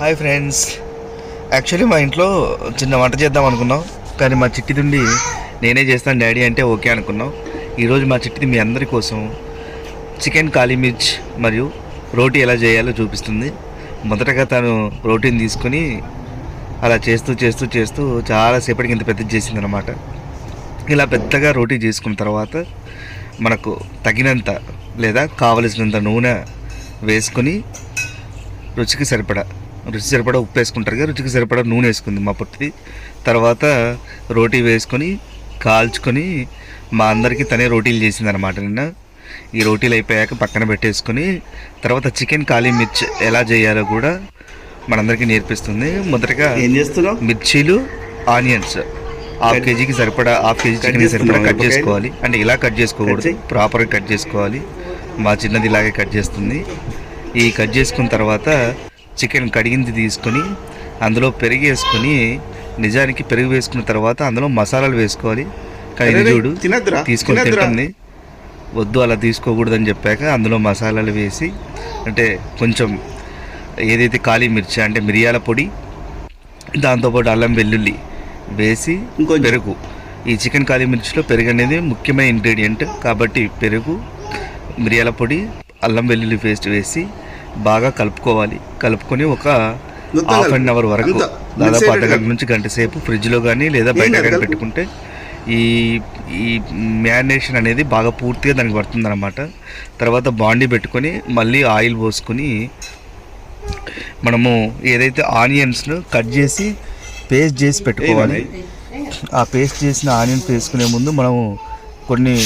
Hi friends actually మా ఇంట్లో చిన్న వంట చేద్దాం అనుకున్నాం. కానీ మా చిట్టిదుండి నేనే చేస్తాను డాడీ అంటే ఓకే అనుకున్నాం. ఈరోజు మా చిట్టిది మీ అందరి కోసం చికెన్ కాళీ మిర్చ్ మరియు రోటీ ఎలా చేయాలో చూపిస్తుంది. మొదటగా తను రోటీని తీసుకొని అలా చేస్తూ చేస్తూ చేస్తూ చాలాసేపటికి ఇంత పెద్దది చేసింది అనమాట ఇలా పెద్దగా రోటీ చేసుకున్న తర్వాత మనకు తగినంత లేదా కావలసినంత నూనె వేసుకొని రుచికి సరిపడా రుచి సరిపడా ఉప్పు వేసుకుంటారు కదా రుచికి సరిపడా నూనె వేసుకుంది మా పుట్టిది తర్వాత రోటీ వేసుకొని కాల్చుకొని మా అందరికీ తనే రోటీలు చేసింది అనమాట నిన్న. ఈ రోటీలు అయిపోయాక పక్కన పెట్టేసుకొని తర్వాత చికెన్ కాళీ మిర్చి ఎలా చేయాలో కూడా మనందరికీ నేర్పిస్తుంది. మొదటగా ఏం చేస్తున్నావు? మిర్చీలు ఆనియన్స్. హాఫ్ కేజీకి సరిపడా హాఫ్ కేజీ చికెన్ సరిపడా కట్ చేసుకోవాలి. అంటే ఇలా కట్ చేసుకోకూడదు. ప్రాపర్గా కట్ చేసుకోవాలి. మా చిన్నది ఇలాగే కట్ చేస్తుంది. ఈ కట్ చేసుకున్న తర్వాత చికెన్ కడిగింది తీసుకొని అందులో పెరుగు వేసుకొని నిజానికి పెరుగు వేసుకున్న తర్వాత అందులో మసాలాలు వేసుకోవాలి కానీ చూడు తీసుకొని. తింటుంది వద్దు అలా తీసుకోకూడదని చెప్పాక అందులో మసాలాలు వేసి అంటే కొంచెం ఏదైతే కాళీ మిర్చి అంటే మిరియాల పొడి దాంతోపాటు అల్లం వెల్లుల్లి వేసి. పెరుగు ఈ చికెన్ కాళీ మిర్చిలో పెరుగు అనేది ముఖ్యమైన ఇంగ్రీడియంట్ కాబట్టి పెరుగు మిరియాల పొడి అల్లం వెల్లుల్లి పేస్ట్ వేసి బాగా కలుపుకోవాలి కలుపుకొని ఒక హాఫ్. అన్ అవర్ వరకు. దాదాపు మిక్స్ అర్ధ గంట అయ్యేటట్టు నుంచి గంట సేపు ఫ్రిడ్జ్లో కానీ లేదా బయట కానీ. పెట్టుకుంటే ఈ ఈ మ్యారినేషన్ అనేది బాగా పూర్తిగా దానికి పడుతుంది అనమాట తర్వాత బాండీ పెట్టుకొని మళ్ళీ ఆయిల్ పోసుకొని మనము ఏదైతే ఆనియన్స్ను కట్ చేసి పేస్ట్ చేసి పెట్టుకోవాలి ఆ పేస్ట్ చేసిన ఆనియన్స్ వేసుకునే ముందు మనము కొన్ని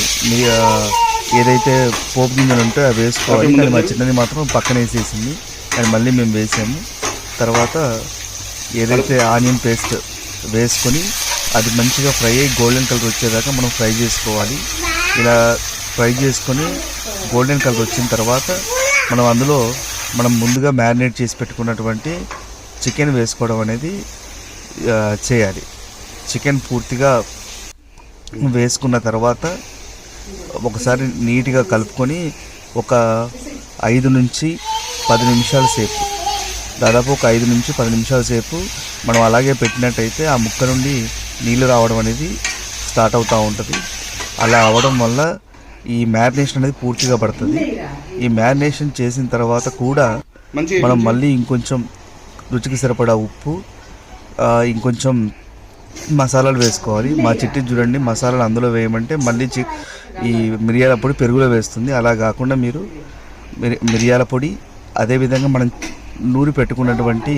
ఏదైతే పోపు గింజలు ఉంటే అవి వేసుకోవాలి. కానీ మా చిన్నది మాత్రం పక్కన వేసేసింది. అది మళ్ళీ మేము వేసాము. తర్వాత ఏదైతే ఆనియన్ పేస్ట్ వేసుకొని అది మంచిగా ఫ్రై అయ్యి గోల్డెన్ కలర్ వచ్చేదాకా మనం ఫ్రై చేసుకోవాలి. ఇలా ఫ్రై చేసుకొని గోల్డెన్ కలర్ వచ్చిన తర్వాత మనం అందులో మనం ముందుగా మ్యారినేట్ చేసి పెట్టుకున్నటువంటి చికెన్ వేసుకోవడం అనేది చేయాలి. చికెన్ పూర్తిగా వేసుకున్న తర్వాత ఒకసారి నీట్గా కలుపుకొని ఒక ఐదు నుంచి పది నిమిషాల సేపు దాదాపు ఒక ఐదు నుంచి పది నిమిషాల సేపు మనం అలాగే పెట్టినట్టయితే ఆ ముక్క నుండి నీళ్ళు రావడం అనేది స్టార్ట్ అవుతూ ఉంటుంది. అలా అవడం వల్ల ఈ మ్యారినేషన్ అనేది పూర్తిగా పడుతుంది. ఈ మ్యారినేషన్ చేసిన తర్వాత కూడా మనం మళ్ళీ ఇంకొంచెం రుచికి సరిపడా ఉప్పు ఆ, ఇంకొంచెం మసాలాలు వేసుకోవాలి. మా చిట్టి చూడండి మసాలాలు అందులో వేయమంటే మళ్ళీ చి ఈ మిరియాల పొడి పెరుగులో వేస్తుంది. అలా కాకుండా మీరు మిరి మిరియాల పొడి అదేవిధంగా మనం నూరి పెట్టుకున్నటువంటి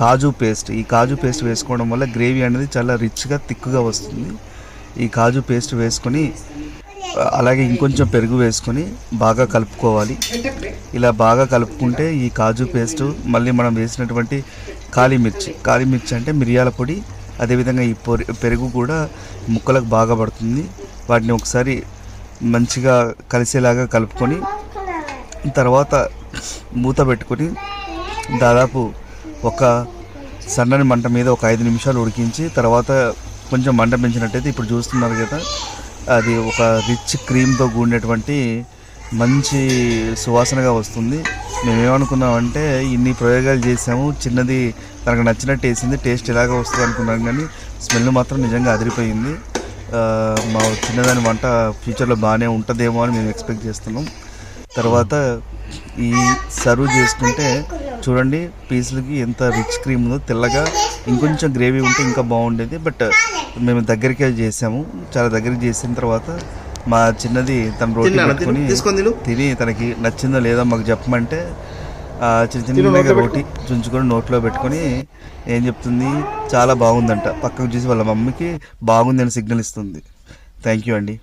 కాజు పేస్ట్. ఈ కాజు పేస్ట్ వేసుకోవడం వల్ల గ్రేవీ అనేది చాలా రిచ్గా థిక్గా వస్తుంది. ఈ కాజు పేస్ట్ వేసుకొని అలాగే ఇంకొంచెం పెరుగు వేసుకొని బాగా కలుపుకోవాలి. ఇలా బాగా కలుపుకుంటే ఈ కాజు పేస్ట్ మళ్ళీ మనం వేసినటువంటి కాళీమిర్చి కాళీ మిర్చి అంటే మిరియాల పొడి అదేవిధంగా ఈ పొరి పెరుగు కూడా ముక్కలకు బాగా పడుతుంది. వాటిని ఒకసారి మంచిగా కలిసేలాగా కలుపుకొని తర్వాత మూత పెట్టుకొని దాదాపు ఒక సన్నని మంట మీద ఒక ఐదు నిమిషాలు ఉడికించి తర్వాత కొంచెం మంట పెంచినట్టయితే ఇప్పుడు చూస్తున్నారు కదా అది ఒక రిచ్ క్రీమ్తో కూడినటువంటి మంచి సువాసనగా వస్తుంది. మేమేమనుకున్నామంటే ఇన్ని ప్రయోగాలు చేసాము చిన్నది తనకు నచ్చినట్టు వేసింది టేస్ట్ ఎలాగ వస్తుంది అనుకున్నాం కానీ స్మెల్ మాత్రం నిజంగా అదిరిపోయింది. మా చిన్నదాని వంట ఫ్యూచర్లో బాగానే ఉంటుందేమో అని మేము ఎక్స్పెక్ట్ చేస్తున్నాం తర్వాత ఈ సర్వ్ చేసుకుంటే చూడండి పీసులకి ఎంత రిచ్ క్రీమ్ ఉందో తెల్లగా ఇంకొంచెం గ్రేవీ ఉంటే ఇంకా బాగుండేది బట్ మేము దగ్గరికి చేసాము చాలా దగ్గరికి చేసిన తర్వాత మా చిన్నది తన రోటీ. పెట్టుకొని తీసుకొని తిను. తిని తనకి నచ్చిందో లేదో మాకు చెప్పమంటే చిన్న చిన్నగా రోటీ చుంచుకొని నోట్లో పెట్టుకొని ఏం చెప్తుంది? చాలా బాగుందంట. పక్కకు చూసి వాళ్ళ మమ్మీకి బాగుంది అని సిగ్నల్ ఇస్తుంది. థ్యాంక్ యూ అండి.